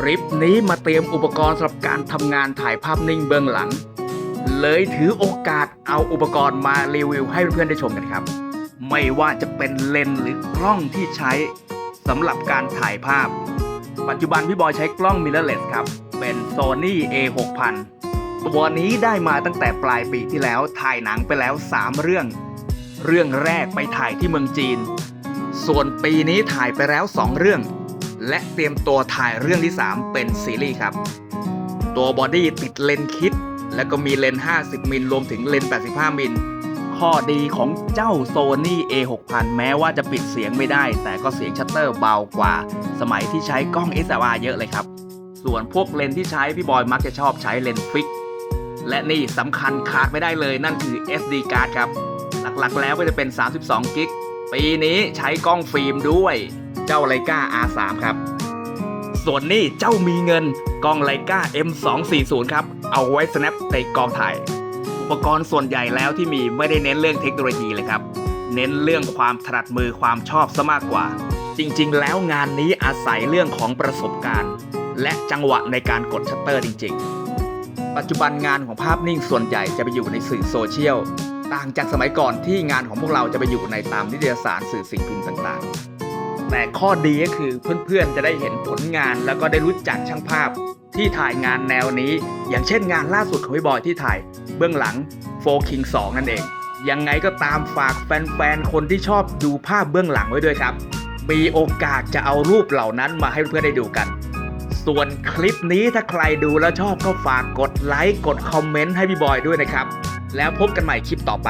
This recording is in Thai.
คลิปนี้มาเตรียมอุปกรณ์สำหรับการทำงานถ่ายภาพนิ่งเบื้องหลัง เลยถือโอกาสเอาอุปกรณ์มารีวิวให้เพื่อนๆได้ชมกันครับ ไม่ว่าจะเป็นเลนส์หรือกล้องที่ใช้สำหรับการถ่ายภาพ ปัจจุบันพี่บอยใช้กล้อง mirrorless ครับ เป็น Sony A6000 ตัวนี้ได้มาตั้งแต่ปลายปีที่แล้วถ่ายหนังไปแล้ว 3 เรื่อง เรื่องแรกไปถ่ายที่เมืองจีน ส่วนปีนี้ถ่ายไปแล้ว 2 เรื่อง และเตรียมตัวถ่ายเรื่องที่ 3 เป็นซีรีส์ครับ ตัวบอดี้ติดเลนคิด แล้วก็มีเลน 50 มิลรวมถึงเลน 85 มิลข้อดีของเจ้า Sony A6000 แม้ว่าจะปิดเสียงไม่ได้ แต่ก็เสียงชัตเตอร์เบากว่า สมัยที่ใช้กล้อง SLR เยอะเลยครับ ส่วนพวกเลนที่ใช้พี่บอยมักจะชอบใช้เลนฟิก และนี่สำคัญขาดไม่ได้เลยนั่นคือ SD card ครับ หลักๆแล้วก็จะเป็น 32กิกปีนี้ใช้กล้องฟิล์มด้วย เจ้าไลกา R3 ครับ ส่วนนี้เจ้ามีเงินกล้องไลกา M240 ครับ เอาไว้ snap ในกองถ่าย อุปกรณ์ส่วนใหญ่แล้วที่มีไม่ได้เน้นเรื่องเทคโนโลยีเลยครับ เน้นเรื่องความถนัดมือความชอบซะมากกว่า จริงๆ แล้วงานนี้อาศัยเรื่องของประสบการณ์ และจังหวะในการกดชัตเตอร์จริง ๆ ปัจจุบันงานของภาพนิ่งส่วนใหญ่จะไปอยู่ในสื่อโซเชียลต่างจากสมัยก่อนที่งานของพวกเราจะไปอยู่ในตามนิตยสารสื่อสิ่งพิมพ์ต่างๆ แต่ข้อดีก็คือเพื่อนๆจะได้เห็นผลงาน แล้วก็ได้รู้จักช่างภาพที่ถ่ายงานแนวนี้ อย่างเช่นงานล่าสุดของพี่บอยที่ถ่าย เบื้องหลังโฟคิง2นั่นเอง ยังไงก็ตามฝากแฟนๆ คนที่ชอบดูภาพเบื้องหลังไว้ด้วยครับ มีโอกาสจะเอารูปเหล่านั้นมาให้เพื่อนๆได้ดูกัน ส่วนคลิปนี้ถ้าใครดูแล้วชอบก็ฝากกดไลค์กดคอมเมนต์ให้พี่บอยด้วยนะครับ แล้วพบกันใหม่คลิปต่อไป